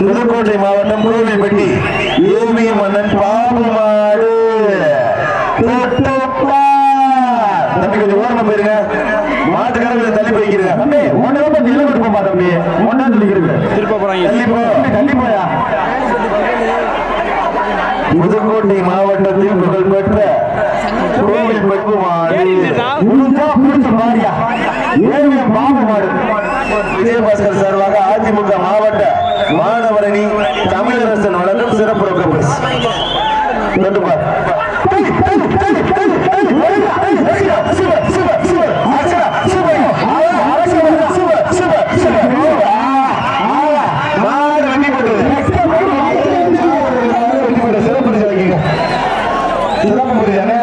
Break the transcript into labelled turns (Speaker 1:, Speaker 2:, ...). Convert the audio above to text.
Speaker 1: புதுக்கோட்டை மாவட்டம் கோவில்பட்டி ஏவி மன்னன் பார். தம்பி கொஞ்சம் ஓரமா போயிருங்க மாட்டுக்காரங்க தள்ளி போய்க்கிறீங்க தம்பி ஒன்னு தான் நிலம் கொடுப்போமா தம்பி ஒன்னா சொல்லிக்கிறீங்க
Speaker 2: திருப்ப போறாங்க
Speaker 1: தள்ளி போ தள்ளி போயா புதுக்கோட்டை மாவட்டத்தில் புகழ்பெற்ற கோவில் மாடு பாம்பு மாடு. விஜயபாஸ்கர் சார்பாக அதிமுக மாவட்ட மாணவரணி தமிழரசன் வழங்கும் சிறப்பு ரொக்க பரிசு. வெட்டி முடியாது